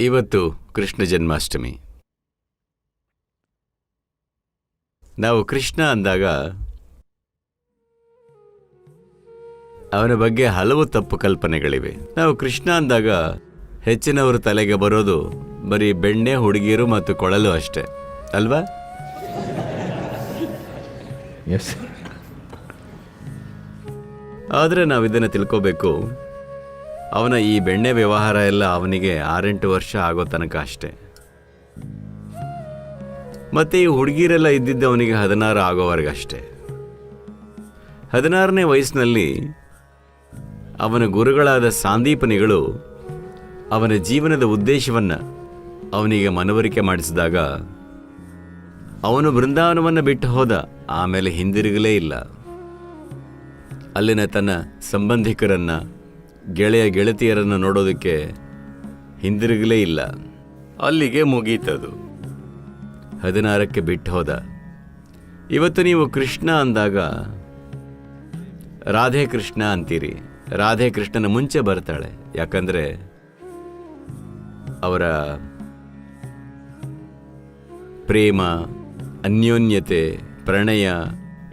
ಇವತ್ತು ಕೃಷ್ಣ ಜನ್ಮಾಷ್ಟಮಿ. ನಾವು ಕೃಷ್ಣ ಅಂದಾಗ ಅವನ ಬಗ್ಗೆ ಹಲವು ತಪ್ಪು ಕಲ್ಪನೆಗಳಿವೆ. ನಾವು ಕೃಷ್ಣ ಅಂದಾಗ ಹೆಚ್ಚಿನವರು ತಲೆಗೆ ಬರೋದು ಬರೀ ಬೆಣ್ಣೆ ಹುಡುಗಿಯರು ಮತ್ತು ಕೊಳಲು ಅಷ್ಟೇ. ಅಲ್ವಾ? ಆದರೆ ನಾವು ಇದನ್ನು ತಿಳ್ಕೋಬೇಕು. ಅವನ ಈ ಬೆಣ್ಣೆ ವ್ಯವಹಾರ ಎಲ್ಲ ಅವನಿಗೆ ಆರೆಂಟು ವರ್ಷ ಆಗೋ ತನಕ ಅಷ್ಟೆ. ಮತ್ತೆ ಈ ಹುಡುಗಿರೆಲ್ಲ ಇದ್ದಿದ್ದು ಅವನಿಗೆ ಹದಿನಾರು ಆಗೋವರೆಗಷ್ಟೇ. ಹದಿನಾರನೇ ವಯಸ್ಸಿನಲ್ಲಿ ಅವನ ಗುರುಗಳಾದ ಸಾಂದೀಪನಿಗಳು ಅವನ ಜೀವನದ ಉದ್ದೇಶವನ್ನು ಅವನಿಗೆ ಮನವರಿಕೆ ಮಾಡಿಸಿದಾಗ ಅವನು ಬೃಂದಾವನವನ್ನು ಬಿಟ್ಟು ಹೋದ, ಆಮೇಲೆ ಹಿಂದಿರುಗಲೇ ಇಲ್ಲ. ಅಲ್ಲಿನ ತನ್ನ ಸಂಬಂಧಿಕರನ್ನ ಗೆಳೆಯ ಗೆಳತಿಯರನ್ನು ನೋಡೋದಕ್ಕೆ ಹಿಂದಿರುಗಲೇ ಇಲ್ಲ. ಅಲ್ಲಿಗೆ ಮುಗೀತದು. ಹದಿನಾರಕ್ಕೆ ಬಿಟ್ಟು ಹೋದ. ಇವತ್ತು ನೀವು ಕೃಷ್ಣ ಅಂದಾಗ, ರಾಧೆ ಕೃಷ್ಣ ಅಂತೀರಿ. ರಾಧೆ ಕೃಷ್ಣನ ಮುಂಚೆ ಬರ್ತಾಳೆ. ಯಾಕಂದರೆ ಅವರ ಪ್ರೇಮ, ಅನ್ಯೋನ್ಯತೆ, ಪ್ರಣಯ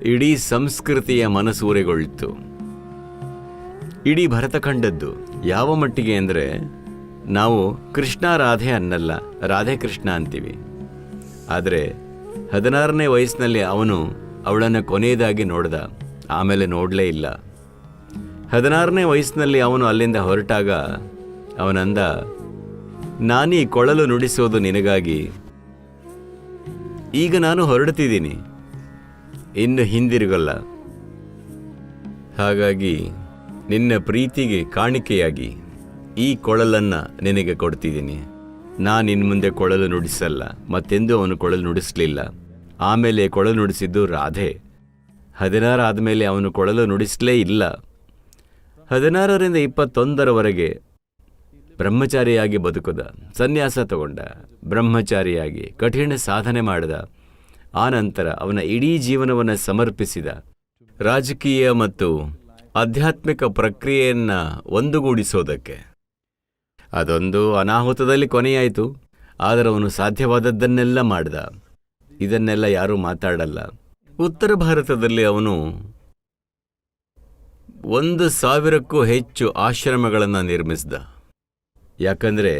ಇಡೀ ಸಂಸ್ಕೃತಿಯ ಮನಸೂರೆಗೊಳ್ಳಿತು ಇಡೀ ಭರತಖಂಡದ್ದು ಯಾವ ಮಟ್ಟಿಗೆ ಅಂದರೆ ನಾವು ಕೃಷ್ಣ ರಾಧೆ ಅನ್ನಲ್ಲ, ರಾಧೆ ಕೃಷ್ಣ ಅಂತೀವಿ. ಆದರೆ ಹದಿನಾರನೇ ವಯಸ್ಸಿನಲ್ಲಿ ಅವನು ಅವಳನ್ನು ಕೊನೆಯದಾಗಿ ನೋಡ್ದ, ಆಮೇಲೆ ನೋಡಲೇ ಇಲ್ಲ. ಹದಿನಾರನೇ ವಯಸ್ಸಿನಲ್ಲಿ ಅವನು ಅಲ್ಲಿಂದ ಹೊರಟಾಗ ಅವನಂದ, ನಾನೀ ಕೊಳಲು ನುಡಿಸೋದು ನಿನಗಾಗಿ. ಈಗ ನಾನು ಹೊರಡ್ತಿದ್ದೀನಿ. ಇನ್ನು ಹಿಂದಿರುಗಲ್ಲ. ಹಾಗಾಗಿ ನಿನ್ನ ಪ್ರೀತಿಗೆ ಕಾಣಿಕೆಯಾಗಿ ಈ ಕೊಳಲನ್ನ ನಿನಗೆ ಕೊಡ್ತಿದ್ದೀನಿ. ನಾನು ಇನ್ನು ಮುಂದೆ ಕೊಳಲು ನುಡಿಸಲ್ಲ, ಮತ್ತೆಂದೂ ಅವನು ಕೊಳಲು ನುಡಿಸಲಿಲ್ಲ. ಆಮೇಲೆ ಕೊಳಲು ನುಡಿಸಿದ್ದು ರಾಧೆ. ಹದಿನಾರು ಆದಮೇಲೆ ಅವನು ಕೊಳಲು ನುಡಿಸಲೇ ಇಲ್ಲ. ಹದಿನಾರರಿಂದ ಇಪ್ಪತ್ತೊಂದರವರೆಗೆ ಬ್ರಹ್ಮಚಾರಿಯಾಗಿ ಬದುಕದ, ಸನ್ಯಾಸ ತಗೊಂಡ, ಬ್ರಹ್ಮಚಾರಿಯಾಗಿ ಕಠಿಣ ಸಾಧನೆ ಮಾಡಿದ. ಆನಂತರ ಅವನ ಇಡೀ ಜೀವನವನ್ನು ಸಮರ್ಪಿಸಿದ. ರಾಜಕೀಯ ಮತ್ತು ಆಧ್ಯಾತ್ಮಿಕ ಪ್ರಕ್ರಿಯೆಯನ್ನ ಒಂದುಗೂಡಿಸೋದಕ್ಕೆ. ಅದೊಂದು ಅನಾಹುತದಲ್ಲಿ ಕೊನೆಯಾಯಿತು, ಆದರೆ ಅವನು ಸಾಧ್ಯವಾದದ್ದನ್ನೆಲ್ಲ ಮಾಡ್ದ. ಇದನ್ನೆಲ್ಲ ಯಾರೂ ಮಾತಾಡಲ್ಲ. ಉತ್ತರ ಭಾರತದಲ್ಲಿ ಅವನು ಒಂದು ಸಾವಿರಕ್ಕೂ ಹೆಚ್ಚು ಆಶ್ರಮಗಳನ್ನು ನಿರ್ಮಿಸಿದ. ಯಾಕಂದರೆ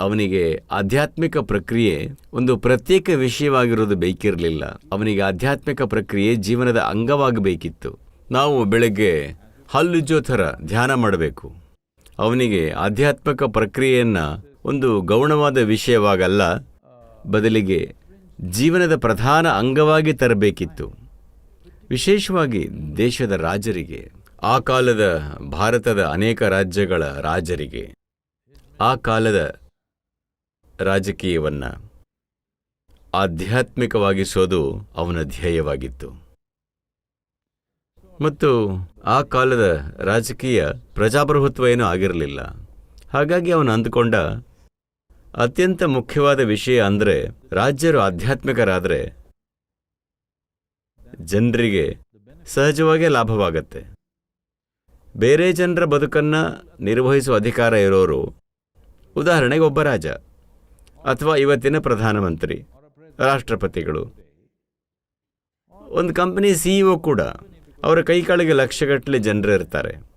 ಅವನಿಗೆ ಆಧ್ಯಾತ್ಮಿಕ ಪ್ರಕ್ರಿಯೆ ಒಂದು ಪ್ರತ್ಯೇಕ ವಿಷಯವಾಗಿರೋದು ಬೇಕಿರಲಿಲ್ಲ. ಅವನಿಗೆ ಆಧ್ಯಾತ್ಮಿಕ ಪ್ರಕ್ರಿಯೆ ಜೀವನದ ಅಂಗವಾಗಬೇಕಿತ್ತು. ನಾವು ಬೆಳಗ್ಗೆ ಹಲ್ಲುಜ್ಜೋ ಥರ ಧ್ಯಾನ ಮಾಡಬೇಕು. ಅವನಿಗೆ ಆಧ್ಯಾತ್ಮಿಕ ಪ್ರಕ್ರಿಯೆಯನ್ನ ಒಂದು ಗೌಣವಾದ ವಿಷಯವಾಗಲ್ಲ, ಬದಲಿಗೆ ಜೀವನದ ಪ್ರಧಾನ ಅಂಗವಾಗಿ ತರಬೇಕಿತ್ತು. ವಿಶೇಷವಾಗಿ ದೇಶದ ರಾಜರಿಗೆ, ಆ ಕಾಲದ ಭಾರತದ ಅನೇಕ ರಾಜ್ಯಗಳ ರಾಜರಿಗೆ, ಆ ಕಾಲದ ರಾಜಕೀಯವನ್ನು ಆಧ್ಯಾತ್ಮಿಕವಾಗಿಸೋದು ಅವನ ಧ್ಯೇಯವಾಗಿತ್ತು. ಮತ್ತು ಆ ಕಾಲದ ರಾಜಕೀಯ ಪ್ರಜಾಪ್ರಭುತ್ವ ಏನೂ ಆಗಿರಲಿಲ್ಲ. ಹಾಗಾಗಿ ಅವನು ಅಂದುಕೊಂಡ, ಅತ್ಯಂತ ಮುಖ್ಯವಾದ ವಿಷಯ ಅಂದರೆ ರಾಜ್ಯರು ಆಧ್ಯಾತ್ಮಿಕರಾದರೆ ಜನರಿಗೆ ಸಹಜವಾಗೇ ಲಾಭವಾಗತ್ತೆ. ಬೇರೆ ಜನರ ಬದುಕನ್ನ ನಿರ್ವಹಿಸುವ ಅಧಿಕಾರ ಇರೋರು, ಉದಾಹರಣೆಗೆ ಒಬ್ಬ ರಾಜ ಅಥವಾ ಇವತ್ತಿನ ಪ್ರಧಾನಮಂತ್ರಿ, ರಾಷ್ಟ್ರಪತಿಗಳು. ಒಂದು ಕಂಪನಿ ಸಿಇಒ ಕೂಡ ಅವರ ಕೈ ಲಕ್ಷಗಟ್ಟಲೆ ಜನರು ಇರ್ತಾರೆ.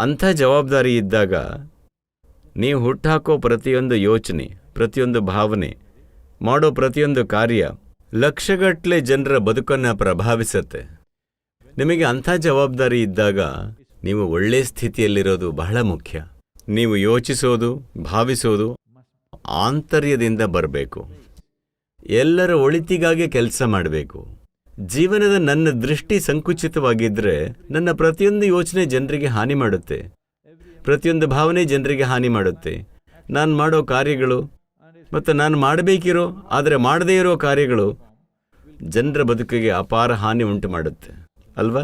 ಅಂಥ ಜವಾಬ್ದಾರಿ ಇದ್ದಾಗ ನೀವು ಹುಟ್ಟಾಕೋ ಪ್ರತಿಯೊಂದು ಯೋಚನೆ, ಪ್ರತಿಯೊಂದು ಭಾವನೆ, ಮಾಡೋ ಪ್ರತಿಯೊಂದು ಕಾರ್ಯ ಲಕ್ಷಗಟ್ಟಲೆ ಜನರ ಬದುಕನ್ನು ಪ್ರಭಾವಿಸುತ್ತೆ. ನಿಮಗೆ ಅಂಥ ಜವಾಬ್ದಾರಿ ಇದ್ದಾಗ ನೀವು ಒಳ್ಳೆ ಸ್ಥಿತಿಯಲ್ಲಿರೋದು ಬಹಳ ಮುಖ್ಯ. ನೀವು ಯೋಚಿಸೋದು, ಭಾವಿಸೋದು, ಆಂತರ್ಯದಿಂದ ಬರಬೇಕು. ಎಲ್ಲರ ಒಳಿತಿಗಾಗಿ ಕೆಲಸ ಮಾಡಬೇಕು. ಜೀವನದ ನನ್ನ ದೃಷ್ಟಿ ಸಂಕುಚಿತವಾಗಿದ್ದರೆ ನನ್ನ ಪ್ರತಿಯೊಂದು ಯೋಚನೆ ಜನರಿಗೆ ಹಾನಿ ಮಾಡುತ್ತೆ. ಪ್ರತಿಯೊಂದು ಭಾವನೆ ಜನರಿಗೆ ಹಾನಿ ಮಾಡುತ್ತೆ. ನಾನು ಮಾಡೋ ಕಾರ್ಯಗಳು ಮತ್ತು ನಾನು ಮಾಡಬೇಕಿರೋ, ಆದರೆ ಮಾಡದೇ ಇರೋ ಕಾರ್ಯಗಳು ಜನರ ಬದುಕಿಗೆ ಅಪಾರ ಹಾನಿ ಉಂಟು ಮಾಡುತ್ತೆ. ಅಲ್ವಾ?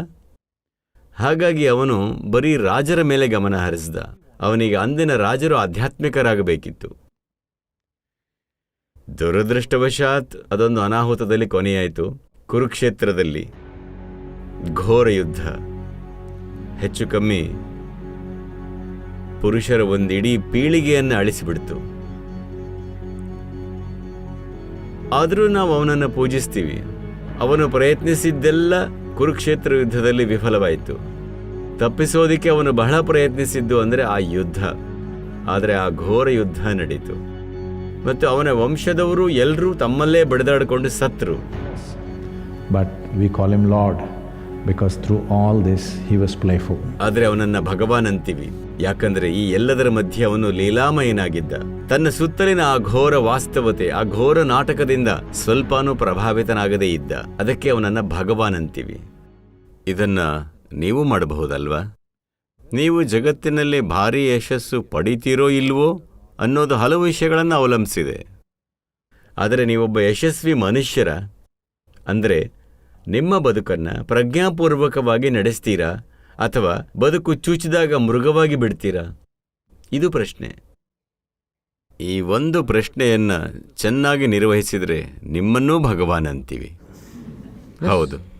ಹಾಗಾಗಿ ಅವನು ಬರೀ ರಾಜರ ಮೇಲೆ ಗಮನ ಹರಿಸಿದ. ಅವನಿಗೆ ಅಂದಿನ ರಾಜರು ಆಧ್ಯಾತ್ಮಿಕರಾಗಬೇಕಿತ್ತು. ದುರದೃಷ್ಟವಶಾತ್ ಅದೊಂದು ಅನಾಹುತದಲ್ಲಿ ಕೊನೆಯಾಯಿತು. ಕುರುಕ್ಷೇತ್ರದಲ್ಲಿ ಘೋರ ಯುದ್ಧ ಹೆಚ್ಚು ಕಮ್ಮಿ ಪುರುಷರ ಒಂದಿಡೀ ಪೀಳಿಗೆಯನ್ನು ಅಳಿಸಿಬಿಡ್ತು. ಆದರೂ ನಾವು ಅವನನ್ನು ಪೂಜಿಸ್ತೀವಿ. ಅವನು ಪ್ರಯತ್ನಿಸಿದ್ದೆಲ್ಲ ಕುರುಕ್ಷೇತ್ರ ಯುದ್ಧದಲ್ಲಿ ವಿಫಲವಾಯಿತು. ತಪ್ಪಿಸೋದಕ್ಕೆ ಅವನು ಬಹಳ ಪ್ರಯತ್ನಿಸಿದ್ದು ಅಂದರೆ ಆ ಯುದ್ಧ. ಆದರೆ ಆ ಘೋರ ಯುದ್ಧ ನಡೀತು. ಮತ್ತು ಅವನ ವಂಶದವರು ಎಲ್ಲರೂ ತಮ್ಮಲ್ಲೇ ಬಡಿದಾಡಿಕೊಂಡು ಸತ್ರು. But we call him Lord, because through all this he was playful. ಆದರೆ ಅವನನ್ನ ಭಗವಾನ್ ಅಂತೀವಿ. ಯಾಕಂದ್ರೆ ಈ ಎಲ್ಲದರ ಮಧ್ಯೆ ಅವನು ಲೀಲಾಮಯನಾಗಿದ್ದ. ತನ್ನ ಸುತ್ತಲಿನ ಆ ಘೋರ ವಾಸ್ತವತೆ, ಆ ಘೋರ ನಾಟಕದಿಂದ ಸ್ವಲ್ಪನೂ ಪ್ರಭಾವಿತನಾಗದೇ ಇದ್ದ. ಅದಕ್ಕೆ ಅವನನ್ನ ಭಗವಾನ್ ಅಂತೀವಿ. ಇದನ್ನ ನೀವು ಮಾಡಬಹುದಲ್ವಾ? ನೀವು ಜಗತ್ತಿನಲ್ಲಿ ಭಾರೀ ಯಶಸ್ಸು ಪಡಿತೀರೋ ಇಲ್ವೋ ಅನ್ನೋದು ಹಲವು ವಿಷಯಗಳನ್ನು ಅವಲಂಬಿಸಿದೆ. ಆದರೆ ನೀವೊಬ್ಬ ಯಶಸ್ವಿ ಮನುಷ್ಯರ, ಅಂದರೆ ನಿಮ್ಮ ಬದುಕನ್ನ ಪ್ರಜ್ಞಾಪೂರ್ವಕವಾಗಿ ನಡೆಸ್ತೀರಾ? ಅಥವಾ ಬದುಕು ಚೂಚಿದಾಗ ಮೃಗವಾಗಿ ಬಿಡ್ತೀರಾ? ಇದು ಪ್ರಶ್ನೆ. ಈ ಒಂದು ಪ್ರಶ್ನೆಯನ್ನು ಚೆನ್ನಾಗಿ ನಿರ್ವಹಿಸಿದರೆ ನಿಮ್ಮನ್ನೂ ಭಗವಾನ್ ಅಂತೀವಿ. ಹೌದು.